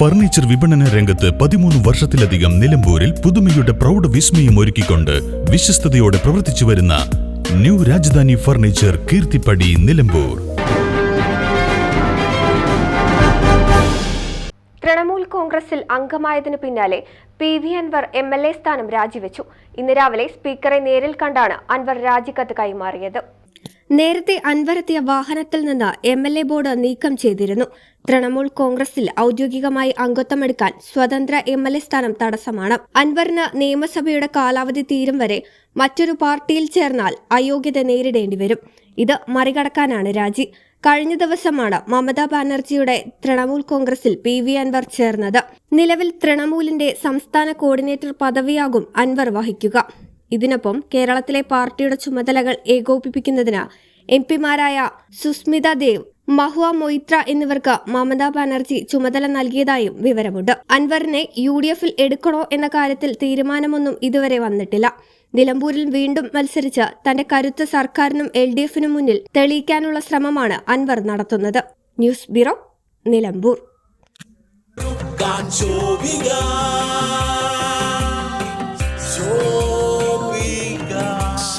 Furniture വിപണന രംഗത്ത് പതിമൂന്ന് വർഷത്തിലധികം നിലമ്പൂരിൽ പുതുമയുടെ പ്രൗഢ വിസ്മയം ഒരുക്കിക്കൊണ്ട് വിശ്വസ്തയോടെ പ്രവർത്തിച്ചു വരുന്ന ന്യൂ രാജധാനി ഫർണിച്ചർ കീർത്തിപ്പടി നിലമ്പൂർ. തൃണമൂൽ കോൺഗ്രസിൽ അംഗമായതിനു പിന്നാലെ P V Anvar M L A സ്ഥാനം രാജിവെച്ചു. ഇന്ന് രാവിലെ സ്പീക്കറെ നേരിൽ കണ്ടാണ് അൻവർ രാജിക്കത്ത് കൈമാറിയത്. നേരത്തെ അൻവരത്തിയ വാഹനത്തിൽ നിന്ന് എം എൽ എ ബോർഡ് നീക്കം ചെയ്തിരുന്നു. തൃണമൂൽ കോൺഗ്രസിൽ ഔദ്യോഗികമായി അംഗത്വമെടുക്കാൻ സ്വതന്ത്ര എം എൽ എ സ്ഥാനം തടസ്സമാണ്. അൻവറിന് നിയമസഭയുടെ കാലാവധി തീരും വരെ മറ്റൊരു പാർട്ടിയിൽ ചേർന്നാൽ അയോഗ്യത നേരിടേണ്ടി വരും. ഇത് മറികടക്കാനാണ് രാജി. കഴിഞ്ഞ ദിവസമാണ് മമതാ ബാനർജിയുടെ തൃണമൂൽ കോൺഗ്രസിൽ പി വി അൻവർ ചേർന്നത്. നിലവിൽ തൃണമൂലിന്റെ സംസ്ഥാന കോർഡിനേറ്റർ പദവിയാകും അൻവർ വഹിക്കുക. ഇതിനൊപ്പം കേരളത്തിലെ പാർട്ടിയുടെ ചുമതലകൾ ഏകോപിപ്പിക്കുന്നതിന് എം പിമാരായ സുസ്മിത ദേവ് മഹുവ മൊയ്ത്ര എന്നിവർക്ക് മമതാ ബാനർജി ചുമതല നൽകിയതായും വിവരമുണ്ട്. അൻവറിനെ യു ഡി എഫിൽ എടുക്കണോ എന്ന കാര്യത്തിൽ തീരുമാനമൊന്നും ഇതുവരെ വന്നിട്ടില്ല. നിലമ്പൂരിൽ വീണ്ടും മത്സരിച്ച് തന്റെ കരുത്ത് സർക്കാരിനും എൽ ഡി എഫിനും മുന്നിൽ തെളിയിക്കാനുള്ള ശ്രമമാണ് അൻവർ നടത്തുന്നത്. News bureau Nilambur.